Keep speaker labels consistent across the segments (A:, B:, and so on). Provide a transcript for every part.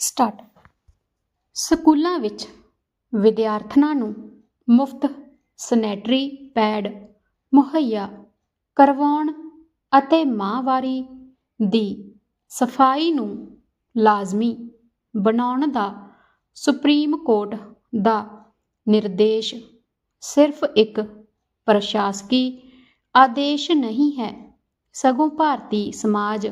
A: Start. ਸਕੂਲਾਂ ਵਿੱਚ ਵਿਦਿਆਰਥਣਾਂ ਨੂੰ ਮੁਫਤ ਸੈਨੇਟਰੀ, ਪੈਡ, ਮੁਹੱਈਆ ਕਰਵਾਉਣ ਅਤੇ ਮਾਹਵਾਰੀ ਦੀ ਸਫ਼ਾਈ ਨੂੰ ਲਾਜ਼ਮੀ ਬਣਾਉਣ ਦਾ ਸੁਪਰੀਮ ਕੋਰਟ ਦਾ ਨਿਰਦੇਸ਼। ਸਿਰਫ ਇੱਕ ਪ੍ਰਸ਼ਾਸਕੀ ਆਦੇਸ਼ ਨਹੀਂ ਹੈ। ਸਗੋਂ ਭਾਰਤੀ ਸਮਾਜ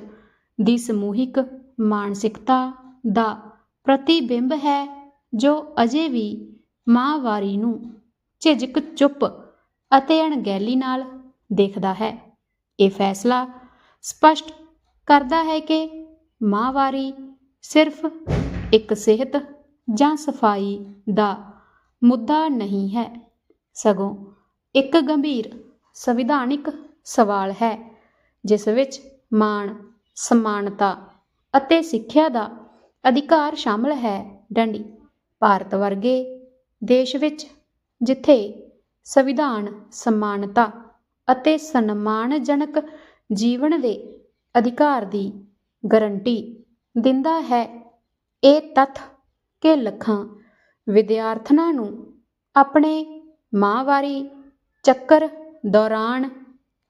A: ਦੀ ਸਮੂਹਿਕ ਮਾਨਸਿਕਤਾ ਦਾ ਪ੍ਰਤੀਬਿੰਬ ਹੈ, ਜੋ ਅਜੇ ਵੀ ਮਾਹਵਾਰੀ ਨੂੰ ਝਿਜਕ ਚੁੱਪ ਅਤੇ ਅਣਗਹਿਲੀ ਨਾਲ ਦੇਖਦਾ ਹੈ। ਇਹ ਫੈਸਲਾ ਸਪਸ਼ਟ ਕਰਦਾ ਹੈ ਕਿ ਮਾਹਵਾਰੀ ਸਿਰਫ ਇੱਕ ਸਿਹਤ ਜਾਂ ਸਫ਼ਾਈ ਦਾ ਮੁੱਦਾ ਨਹੀਂ ਹੈ। ਸਗੋਂ ਇੱਕ ਗੰਭੀਰ ਸੰਵਿਧਾਨਿਕ ਸਵਾਲ ਹੈ, ਜਿਸ ਵਿੱਚ ਮਾਣ, ਸਮਾਨਤਾ ਅਤੇ ਸਿੱਖਿਆ ਦਾ ਅਧਿਕਾਰ ਸ਼ਾਮਲ ਹੈ ਡੰਡੀ। ਭਾਰਤ ਵਰਗੇ ਦੇਸ਼ ਵਿੱਚ ਜਿੱਥੇ ਸੰਵਿਧਾਨ, ਸਮਾਨਤਾ ਅਤੇ ਸਨਮਾਨਜਨਕ ਜੀਵਨ ਦੇ ਅਧਿਕਾਰ ਦੀ ਗਰੰਟੀ ਦਿੰਦਾ ਹੈ, ਇਹ ਤੱਥ ਕਿ ਲੱਖਾਂ ਵਿਦਿਆਰਥਣਾਂ ਨੂੰ ਆਪਣੇ ਮਾਹਵਾਰੀ ਚੱਕਰ ਦੌਰਾਨ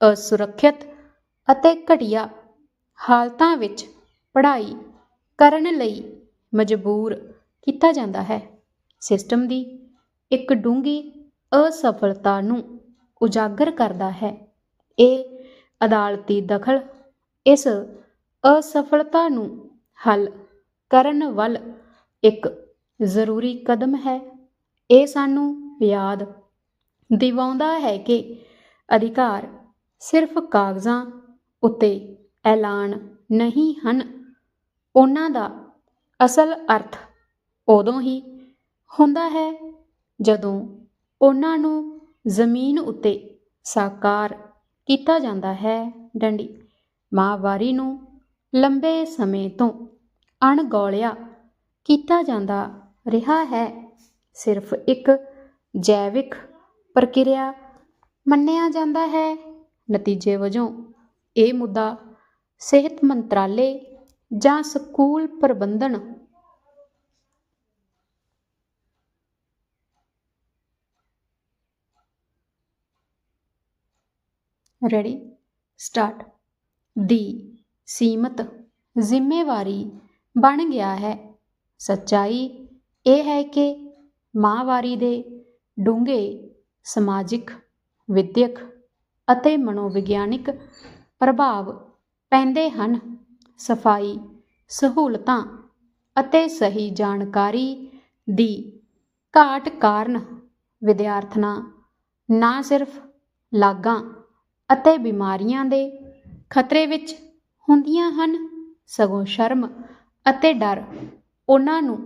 A: ਅਸੁਰੱਖਿਅਤ ਅਤੇ ਘਟੀਆ ਹਾਲਤਾਂ ਵਿੱਚ ਪੜ੍ਹਾਈ ਕਰਨ ਲਈ ਮਜਬੂਰ ਕੀਤਾ ਜਾਂਦਾ ਹੈ। ਸਿਸਟਮ ਦੀ ਇੱਕ ਡੂੰਘੀ ਅਸਫਲਤਾ ਨੂੰ ਉਜਾਗਰ ਕਰਦਾ ਹੈ। ਇਹ ਅਦਾਲਤੀ ਦਖਲ ਇਸ ਅਸਫਲਤਾ ਨੂੰ ਹੱਲ ਕਰਨ ਵੱਲ ਇੱਕ ਜ਼ਰੂਰੀ ਕਦਮ ਹੈ। ਇਹ ਸਾਨੂੰ ਯਾਦ ਦਿਵਾਉਂਦਾ ਹੈ ਕਿ ਅਧਿਕਾਰ ਸਿਰਫ ਕਾਗਜ਼ਾਂ ਉੱਤੇ ਐਲਾਨ ਨਹੀਂ ਹਨ। ਉਹਨਾਂ ਦਾ ਅਸਲ ਅਰਥ ਉਦੋਂ ਹੀ ਹੁੰਦਾ ਹੈ ਜਦੋਂ ਉਹਨਾਂ ਨੂੰ ਜ਼ਮੀਨ ਉੱਤੇ ਸਾਕਾਰ ਕੀਤਾ ਜਾਂਦਾ ਹੈ। ਡੰਡੀ ਮਾਹਵਾਰੀ ਨੂੰ ਲੰਬੇ ਸਮੇਂ ਤੋਂ ਅਣਗੌਲਿਆ ਕੀਤਾ ਜਾਂਦਾ ਰਿਹਾ ਹੈ। ਸਿਰਫ ਇੱਕ ਜੈਵਿਕ ਪ੍ਰਕਿਰਿਆ ਮੰਨਿਆ ਜਾਂਦਾ ਹੈ। ਨਤੀਜੇ ਵਜੋਂ ਇਹ ਮੁੱਦਾ ਸਿਹਤ ਮੰਤਰਾਲੇ ਜਾਂ ਸਕੂਲ ਪ੍ਰਬੰਧਨ? ਰੈਡੀ ਸਟਾਰਟ ਦੀ, ਸੀਮਤ, ਜ਼ਿੰਮੇਵਾਰੀ ਬਣ ਗਿਆ ਹੈ। ਸੱਚਾਈ ਇਹ ਹੈ ਕਿ ਮਾਹਵਾਰੀ ਦੇ ਡੂੰਘੇ ਸਮਾਜਿਕ, ਵਿਦਿਅਕ ਅਤੇ ਮਨੋਵਿਗਿਆਨਿਕ ਪ੍ਰਭਾਵ ਪੈਂਦੇ ਹਨ। ਸਫ਼ਾਈ, ਸਹੂਲਤਾਂ ਅਤੇ ਸਹੀ ਜਾਣਕਾਰੀ ਦੀ ਘਾਟ ਕਾਰਨ ਵਿਦਿਆਰਥਣਾਂ ਨਾ ਸਿਰਫ ਲਾਗਾਂ ਅਤੇ ਬਿਮਾਰੀਆਂ ਦੇ ਖਤਰੇ ਵਿੱਚ ਹੁੰਦੀਆਂ ਹਨ, ਸਗੋਂ ਸ਼ਰਮ ਅਤੇ ਡਰ ਉਹਨਾਂ ਨੂੰ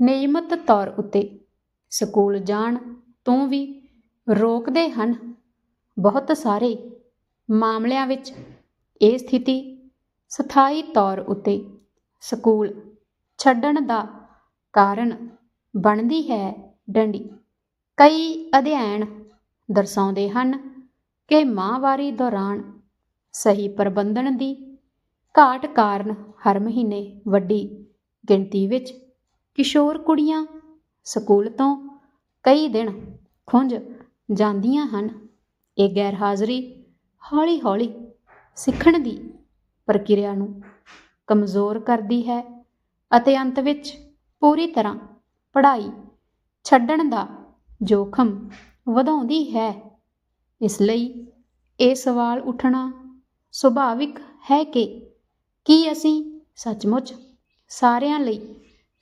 A: ਨਿਯਮਤ ਤੌਰ ਉੱਤੇ ਸਕੂਲ ਜਾਣ ਤੋਂ ਵੀ ਰੋਕਦੇ ਹਨ। ਬਹੁਤ ਸਾਰੇ ਮਾਮਲਿਆਂ ਵਿੱਚ ਇਹ ਸਥਿਤੀ ਸਥਾਈ ਤੌਰ ਉੱਤੇ ਸਕੂਲ ਛੱਡਣ ਦਾ ਕਾਰਨ ਬਣਦੀ ਹੈ ਡੰਡੀ। ਕਈ ਅਧਿਐਨ ਦਰਸਾਉਂਦੇ ਹਨ ਕਿ ਮਾਹਵਾਰੀ ਦੌਰਾਨ ਸਹੀ ਪ੍ਰਬੰਧਨ ਦੀ ਘਾਟ ਕਾਰਨ ਹਰ ਮਹੀਨੇ ਵੱਡੀ ਗਿਣਤੀ ਵਿੱਚ ਕਿਸ਼ੋਰ ਕੁੜੀਆਂ ਸਕੂਲ ਤੋਂ ਕਈ ਦਿਨ ਖੁੰਝ ਜਾਂਦੀਆਂ ਹਨ। ਇਹ ਗੈਰ ਹਾਜ਼ਰੀ ਹੌਲੀ-ਹੌਲੀ ਸਿੱਖਣ ਦੀ ਪ੍ਰਕਿਰਿਆ ਨੂੰ ਕਮਜ਼ੋਰ ਕਰਦੀ ਹੈ ਅਤੇ ਅੰਤ ਵਿੱਚ ਪੂਰੀ ਤਰ੍ਹਾਂ ਪੜ੍ਹਾਈ ਛੱਡਣ ਦਾ ਜੋਖਮ ਵਧਾਉਂਦੀ ਹੈ। ਇਸ ਲਈ ਇਹ ਸਵਾਲ ਉੱਠਣਾ ਸੁਭਾਵਿਕ ਹੈ ਕਿ ਕੀ ਅਸੀਂ ਸੱਚਮੁੱਚ ਸਾਰਿਆਂ ਲਈ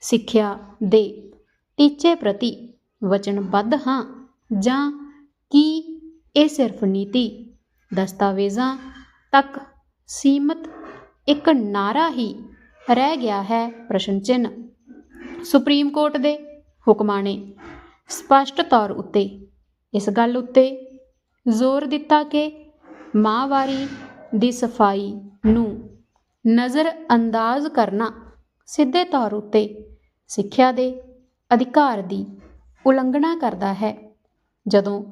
A: ਸਿੱਖਿਆ ਦੇ ਟੀਚੇ ਪ੍ਰਤੀ ਵਚਨਬੱਧ ਹਾਂ ਜਾਂ ਕੀ ਇਹ ਸਿਰਫ ਨੀਤੀ ਦਸਤਾਵੇਜ਼ਾਂ ਤੱਕ ਸੀਮਤ ਇੱਕ ਨਾਰਾ ਹੀ ਰਹਿ ਗਿਆ ਹੈ ਪ੍ਰਸ਼ਨ ਚਿੰਨ੍ਹ। ਸੁਪਰੀਮ ਕੋਰਟ ਦੇ ਹੁਕਮਾਂ ਨੇ ਸਪਸ਼ਟ ਤੌਰ ਉੱਤੇ ਇਸ ਗੱਲ ਉੱਤੇ ਜ਼ੋਰ ਦਿੱਤਾ ਕਿ ਮਾਹਵਾਰੀ ਦੀ ਸਫ਼ਾਈ ਨੂੰ ਨਜ਼ਰ ਅੰਦਾਜ਼ ਕਰਨਾ ਸਿੱਧੇ ਤੌਰ ਉੱਤੇ ਸਿੱਖਿਆ ਦੇ ਅਧਿਕਾਰ ਦੀ ਉਲੰਘਣਾ ਕਰਦਾ ਹੈ, ਜਦੋਂ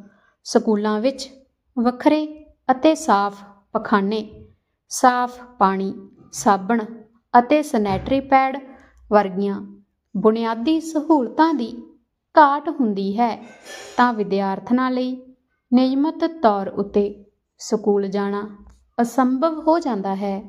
A: ਸਕੂਲਾਂ ਵਿੱਚ ਵੱਖਰੇ ਅਤੇ ਸਾਫ਼ ਪਖਾਨੇ ਸਾਫ਼ ਪਾਣੀ, ਸਾਬਣ ਅਤੇ ਸੈਨੇਟਰੀ ਪੈਡ ਵਰਗੀਆਂ ਬੁਨਿਆਦੀ ਸਹੂਲਤਾਂ ਦੀ ਘਾਟ ਹੁੰਦੀ ਹੈ ਤਾਂ ਵਿਦਿਆਰਥਣਾਂ ਲਈ ਨਿਯਮਤ ਤੌਰ ਉੱਤੇ ਸਕੂਲ ਜਾਣਾ ਅਸੰਭਵ ਹੋ ਜਾਂਦਾ ਹੈ।